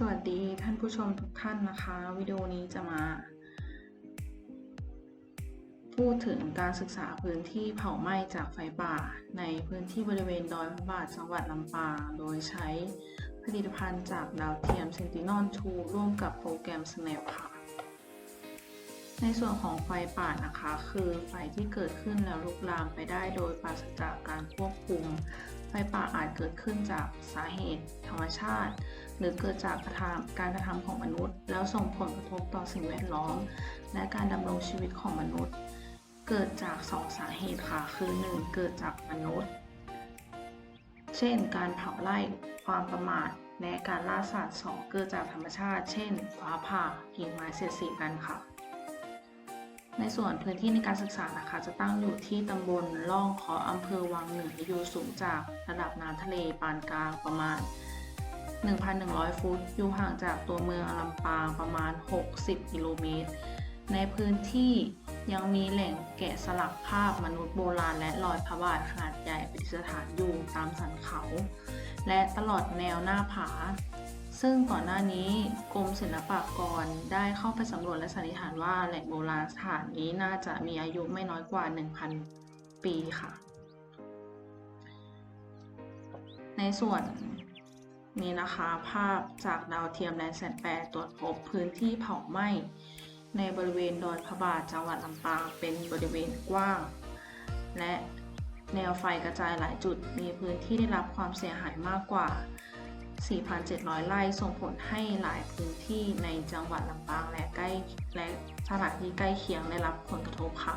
สวัสดีท่านผู้ชมทุกท่านนะคะ วิดีโอนี้จะมา พูดถึงการศึกษาพื้นที่เผาไหม้จากไฟป่า ในพื้นที่บริเวณดอยพระบาทจังหวัดลำปางโดยใช้ผลิตภัณฑ์จากดาวเทียม Sentinel-2 ร่วมกับโปรแกรม Snap ค่ะ ในส่วนของไฟป่านะคะ คือไฟที่เกิดขึ้นแล้วลุกลามไปได้โดยปราศจากการควบคุม ไฟป่าอาจเกิดขึ้นจากสาเหตุ ธรรมชาติ หรือเกิดจากกระทำการกระทำของมนุษย์ แล้วส่งผลกระทบต่อสิ่งแวดล้อม และการดำรงชีวิตของมนุษย์ เกิดจากสองสาเหตุค่ะ คือ 1. เกิดจากมนุษย์ เช่น การเผาไร่ความประมาทและการล่าสัตว์ 2. เกิดจากธรรมชาติ เช่น ฟ้าผ่ากิ่งไม้เสียดสีกันค่ะ ในส่วนพื้นที่ในการศึกษานะคะ จะตั้งอยู่ที่ตำบลล่องขออำเภอวังเหนืออยู่สูงจากระดับน้ำทะเลปานกลางประมาณ 1,100 ฟุต อยู่ห่างจากตัวเมืองลำปางประมาณ 60 กิโลเมตร ในพื้นที่ยังมีแหล่งแกะสลักภาพมนุษย์โบราณและรอยพระบาทขนาดใหญ่ประดิษฐานอยู่ตามสันเขา และตลอดแนวหน้าผา ซึ่งก่อนหน้านี้กรมศิลปากรได้เข้าไปสำรวจและสันนิษฐานว่าแหล่งโบราณสถานนี้น่าจะมีอายุไม่น้อยกว่า 1,000 ปีค่ะ ในส่วนนี้นะคะภาพจากดาวเทียมแลนแสนแปดตรวจพบพื้นที่เผาไหม้ในบริเวณดอยพระบาทจังหวัดลำปางเป็นบริเวณกว้าง และแนวไฟกระจายหลายจุดมีพื้นที่ได้รับความเสียหายมากกว่า 4,700 ไร่ ส่งผลให้หลายพื้นที่ในจังหวัดลำปางและใกล้และสถานที่ใกล้เคียงได้รับผลกระทบค่ะ